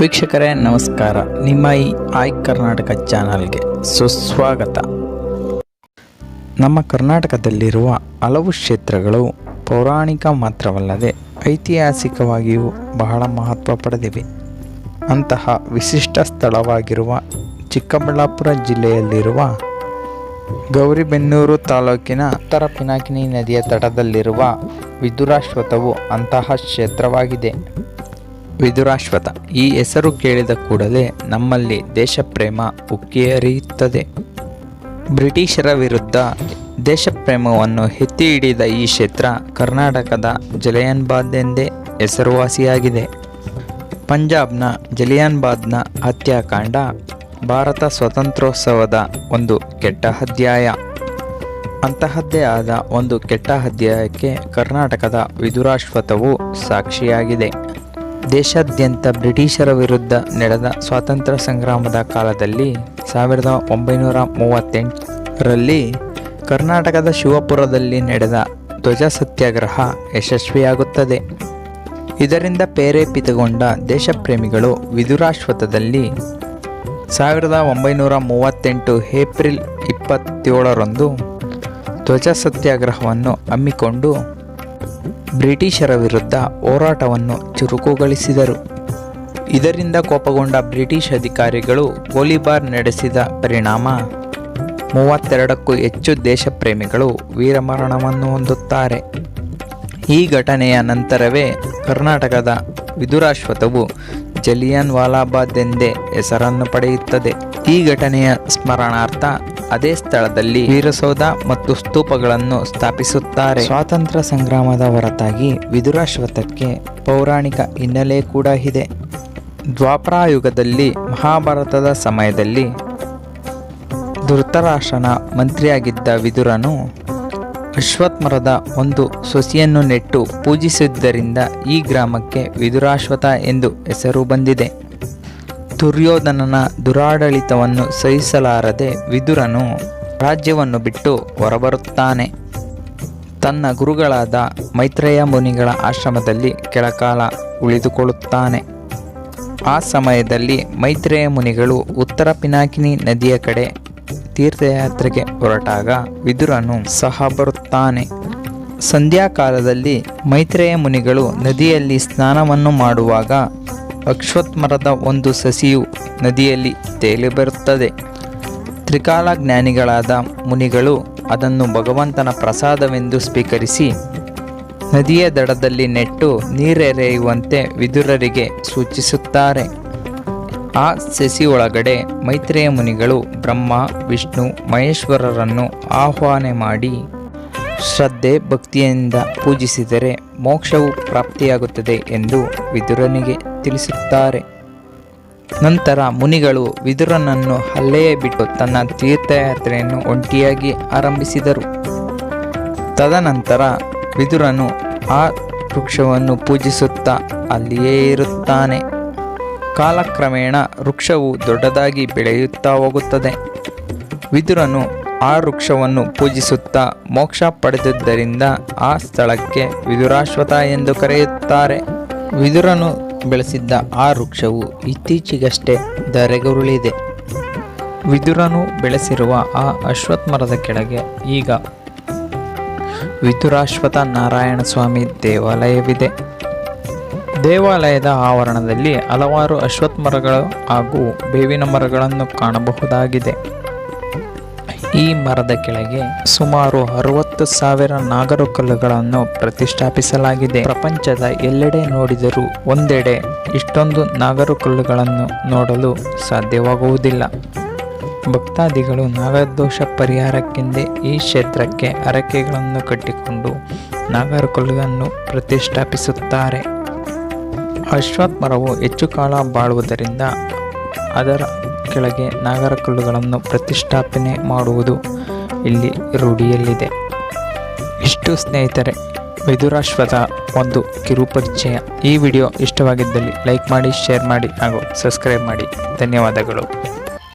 ವೀಕ್ಷಕರೇ, ನಮಸ್ಕಾರ. ನಿಮ್ಮ ಈ ಆಯ್ ಕರ್ನಾಟಕ ಚಾನಲ್ಗೆ ಸುಸ್ವಾಗತ. ನಮ್ಮ ಕರ್ನಾಟಕದಲ್ಲಿರುವ ಹಲವು ಕ್ಷೇತ್ರಗಳು ಪೌರಾಣಿಕ ಮಾತ್ರವಲ್ಲದೆ ಐತಿಹಾಸಿಕವಾಗಿಯೂ ಬಹಳ ಮಹತ್ವ ಪಡೆದಿವೆ. ಅಂತಹ ವಿಶಿಷ್ಟ ಸ್ಥಳವಾಗಿರುವ ಚಿಕ್ಕಬಳ್ಳಾಪುರ ಜಿಲ್ಲೆಯಲ್ಲಿರುವ ಗೌರಿಬೆನ್ನೂರು ತಾಲೂಕಿನ ಉತ್ತರ ಪಿನಾಕಿನಿ ನದಿಯ ತಟದಲ್ಲಿರುವ ವಿದುರಾಶ್ವತವು ಅಂತಹ ಕ್ಷೇತ್ರವಾಗಿದೆ. ವಿದುರಾಶ್ವತ. ಈ ಹೆಸರು ಕೇಳಿದ ಕೂಡಲೇ ನಮ್ಮಲ್ಲಿ ದೇಶಪ್ರೇಮ ಉಕ್ಕಿ ಹರಿಯುತ್ತದೆ ಬ್ರಿಟಿಷರ ವಿರುದ್ಧ ದೇಶಪ್ರೇಮವನ್ನು ಎತ್ತಿ ಹಿಡಿದ ಈ ಕ್ಷೇತ್ರ ಕರ್ನಾಟಕದ ಜಲಿಯನ್ಬಾದ್ ಎಂದೇ ಹೆಸರುವಾಸಿಯಾಗಿದೆ. ಪಂಜಾಬ್ನ ಜಲಿಯನ್ಬಾದ್ನ ಹತ್ಯಾಕಾಂಡ ಭಾರತ ಸ್ವಾತಂತ್ರ್ಯೋತ್ಸವದ ಒಂದು ಕೆಟ್ಟ ಅಧ್ಯಾಯ. ಅಂತಹದ್ದೇ ಆದ ಒಂದು ಕೆಟ್ಟ ಅಧ್ಯಾಯಕ್ಕೆ ಕರ್ನಾಟಕದ ವಿದುರಾಶ್ವತವು ಸಾಕ್ಷಿಯಾಗಿದೆ. ದೇಶಾದ್ಯಂತ ಬ್ರಿಟಿಷರ ವಿರುದ್ಧ ನಡೆದ ಸ್ವಾತಂತ್ರ್ಯ ಸಂಗ್ರಾಮದ ಕಾಲದಲ್ಲಿ ಸಾವಿರದ ಒಂಬೈನೂರ ಮೂವತ್ತೆಂಟರಲ್ಲಿ ಕರ್ನಾಟಕದ ಶಿವಪುರದಲ್ಲಿ ನಡೆದ ಧ್ವಜ ಸತ್ಯಾಗ್ರಹ ಯಶಸ್ವಿಯಾಗುತ್ತದೆ. ಇದರಿಂದ ಪ್ರೇರೇಪಿತಗೊಂಡ ದೇಶಪ್ರೇಮಿಗಳು ವಿದುರಾಶ್ವತದಲ್ಲಿ ಸಾವಿರದ ಒಂಬೈನೂರ ಮೂವತ್ತೆಂಟು ಏಪ್ರಿಲ್ ಇಪ್ಪತ್ತೇಳರಂದು ಧ್ವಜ ಸತ್ಯಾಗ್ರಹವನ್ನು ಹಮ್ಮಿಕೊಂಡು ಬ್ರಿಟಿಷರ ವಿರುದ್ಧ ಹೋರಾಟವನ್ನು ಚುರುಕುಗೊಳಿಸಿದರು. ಇದರಿಂದ ಕೋಪಗೊಂಡ ಬ್ರಿಟಿಷ್ ಅಧಿಕಾರಿಗಳು ಗೋಲಿಬಾರ್ ನಡೆಸಿದ ಪರಿಣಾಮ. ಮೂವತ್ತೆರಡಕ್ಕೂ ಹೆಚ್ಚು ದೇಶಪ್ರೇಮಿಗಳು ವೀರಮರಣವನ್ನು ಹೊಂದುತ್ತಾರೆ. ಈ ಘಟನೆಯ ನಂತರವೇ ಕರ್ನಾಟಕದ ವಿದುರಾಶ್ವತವು ಜಲಿಯನ್ ವಾಲಾಬಾದ್ ಎಂದೇ ಹೆಸರನ್ನು ಪಡೆಯುತ್ತದೆ. ಈ ಘಟನೆಯ ಸ್ಮರಣಾರ್ಥ ಅದೇ ಸ್ಥಳದಲ್ಲಿ ವೀರಸೌಧ ಮತ್ತು ಸ್ತೂಪಗಳನ್ನು ಸ್ಥಾಪಿಸುತ್ತಾರೆ. ಸ್ವಾತಂತ್ರ್ಯ ಸಂಗ್ರಾಮದ ಹೊರತಾಗಿ ವಿದುರಾಶ್ವತಕ್ಕೆ ಪೌರಾಣಿಕ ಹಿನ್ನೆಲೆ ಕೂಡ ಇದೆ. ದ್ವಾಪರಾಯುಗದಲ್ಲಿ ಮಹಾಭಾರತದ ಸಮಯದಲ್ಲಿ ಧೃತರಾಷ್ಟ್ರನ ಮಂತ್ರಿಯಾಗಿದ್ದ ವಿದುರನು ಅಶ್ವತ್ಮರದ ಒಂದು ಸೊಸಿಯನ್ನು ನೆಟ್ಟು ಪೂಜಿಸಿದ್ದರಿಂದ ಈ ಗ್ರಾಮಕ್ಕೆ ವಿದುರಾಶ್ವತ ಎಂದು ಹೆಸರು ಬಂದಿದೆ. ದುರ್ಯೋಧನನ ದುರಾಡಳಿತವನ್ನು ಸಹಿಸಲಾರದೆ ವಿದುರನು ರಾಜ್ಯವನ್ನು ಬಿಟ್ಟು ಹೊರಬರುತ್ತಾನೆ. ತನ್ನ ಗುರುಗಳಾದ ಮೈತ್ರೇಯ ಮುನಿಗಳ ಆಶ್ರಮದಲ್ಲಿ ಕೆಲಕಾಲ ಉಳಿದುಕೊಳ್ಳುತ್ತಾನೆ. ಆ ಸಮಯದಲ್ಲಿ ಮೈತ್ರೇಯ ಮುನಿಗಳು ಉತ್ತರ ಪಿನಾಕಿನಿ ನದಿಯ ಕಡೆ ತೀರ್ಥಯಾತ್ರೆಗೆ ಹೊರಟಾಗ ವಿದುರನು ಸಹ ಬರುತ್ತಾನೆ. ಸಂಧ್ಯಾಕಾಲದಲ್ಲಿ ಮೈತ್ರೇಯ ಮುನಿಗಳು ನದಿಯಲ್ಲಿ ಸ್ನಾನವನ್ನು ಮಾಡುವಾಗ ಅಶ್ವತ್ಥ ಮರದ ಒಂದು ಸಸಿಯು ನದಿಯಲ್ಲಿ ತೇಲಿ ಬರುತ್ತದೆ. ತ್ರಿಕಾಲ ಜ್ಞಾನಿಗಳಾದ ಮುನಿಗಳು ಅದನ್ನು ಭಗವಂತನ ಪ್ರಸಾದವೆಂದು ಸ್ವೀಕರಿಸಿ ನದಿಯ ದಡದಲ್ಲಿ ನೆಟ್ಟು ನೀರೆರೆಯುವಂತೆ ವಿದುರರಿಗೆ ಸೂಚಿಸುತ್ತಾರೆ. ಆ ಸಸಿ ಒಳಗಡೆ ಮೈತ್ರೇಯ ಮುನಿಗಳು ಬ್ರಹ್ಮ, ವಿಷ್ಣು, ಮಹೇಶ್ವರರನ್ನು ಆಹ್ವಾನ ಮಾಡಿ ಶ್ರದ್ಧೆ ಭಕ್ತಿಯಿಂದ ಪೂಜಿಸಿದರೆ ಮೋಕ್ಷವು ಪ್ರಾಪ್ತಿಯಾಗುತ್ತದೆ ಎಂದು ವಿದುರನಿಗೆ ತಿಳಿಸುತ್ತಾರೆ. ನಂತರ ಮುನಿಗಳು ವಿದುರನನ್ನು ಅಲ್ಲೆಯೇ ಬಿಟ್ಟು ತನ್ನ ತೀರ್ಥಯಾತ್ರೆಯನ್ನು ಒಂಟಿಯಾಗಿ ಆರಂಭಿಸಿದರು. ತದನಂತರ ವಿದುರನು ಆ ವೃಕ್ಷವನ್ನು ಪೂಜಿಸುತ್ತಾ ಅಲ್ಲಿಯೇ ಇರುತ್ತಾನೆ. ಕಾಲಕ್ರಮೇಣ ವೃಕ್ಷವು ದೊಡ್ಡದಾಗಿ ಬೆಳೆಯುತ್ತಾ ಹೋಗುತ್ತದೆ. ವಿದುರನು ಆ ವೃಕ್ಷವನ್ನು ಪೂಜಿಸುತ್ತಾ ಮೋಕ್ಷ ಪಡೆದಿದ್ದರಿಂದ ಆ ಸ್ಥಳಕ್ಕೆ ವಿದುರಾಶ್ವತ ಎಂದು ಕರೆಯುತ್ತಾರೆ. ವಿದುರನು ಬೆಳೆಸಿದ್ದ ಆ ವೃಕ್ಷವು ಇತ್ತೀಚೆಗಷ್ಟೇ ಧರೆಗುರುಳಿದೆ. ವಿದುರನು ಬೆಳೆಸಿರುವ ಆ ಅಶ್ವತ್ ಮರದ ಕೆಳಗೆ ಈಗ ವಿದುರಾಶ್ವತ ನಾರಾಯಣ ಸ್ವಾಮಿ ದೇವಾಲಯವಿದೆ. ದೇವಾಲಯದ ಆವರಣದಲ್ಲಿ ಹಲವಾರು ಅಶ್ವತ್ ಮರಗಳು ಹಾಗೂ ಬೇವಿನ ಮರಗಳನ್ನು ಕಾಣಬಹುದಾಗಿದೆ. ಈ ಮರದ ಕೆಳಗೆ ಸುಮಾರು ಅರವತ್ತು ಸಾವಿರ ನಾಗರಕಲ್ಲುಗಳನ್ನು ಪ್ರತಿಷ್ಠಾಪಿಸಲಾಗಿದೆ. ಪ್ರಪಂಚದ ಎಲ್ಲೆಡೆ ನೋಡಿದರೂ ಒಂದೆಡೆ ಇಷ್ಟೊಂದು ನಾಗರಕಲ್ಲುಗಳನ್ನು ನೋಡಲು ಸಾಧ್ಯವಾಗುವುದಿಲ್ಲ. ಭಕ್ತಾದಿಗಳು ನಾಗದೋಷ ಪರಿಹಾರಕ್ಕೆಂದೇ ಈ ಕ್ಷೇತ್ರಕ್ಕೆ ಅರಕೆಗಳನ್ನು ಕಟ್ಟಿಕೊಂಡು ನಾಗರಕಲ್ಲುಗಳನ್ನು ಪ್ರತಿಷ್ಠಾಪಿಸುತ್ತಾರೆ. ಅಶ್ವತ್ ಮರವು ಹೆಚ್ಚು ಕಾಲ ಬಾಳುವುದರಿಂದ ಅದರ ಕೆಳಗೆ ನಾಗರಕಲ್ಲುಗಳನ್ನು ಪ್ರತಿಷ್ಠಾಪನೆ ಮಾಡುವುದು ಇಲ್ಲಿ ರೂಢಿಯಲ್ಲಿದೆ. ಇಷ್ಟು ಸ್ನೇಹಿತರೆ ವಿದುರಾಶ್ವದ ಒಂದು ಕಿರುಪರಿಚಯ. ಈ ವಿಡಿಯೋ ಇಷ್ಟವಾಗಿದ್ದಲ್ಲಿ ಲೈಕ್ ಮಾಡಿ, ಶೇರ್ ಮಾಡಿ ಹಾಗೂ ಸಬ್ಸ್ಕ್ರೈಬ್ ಮಾಡಿ. ಧನ್ಯವಾದಗಳು.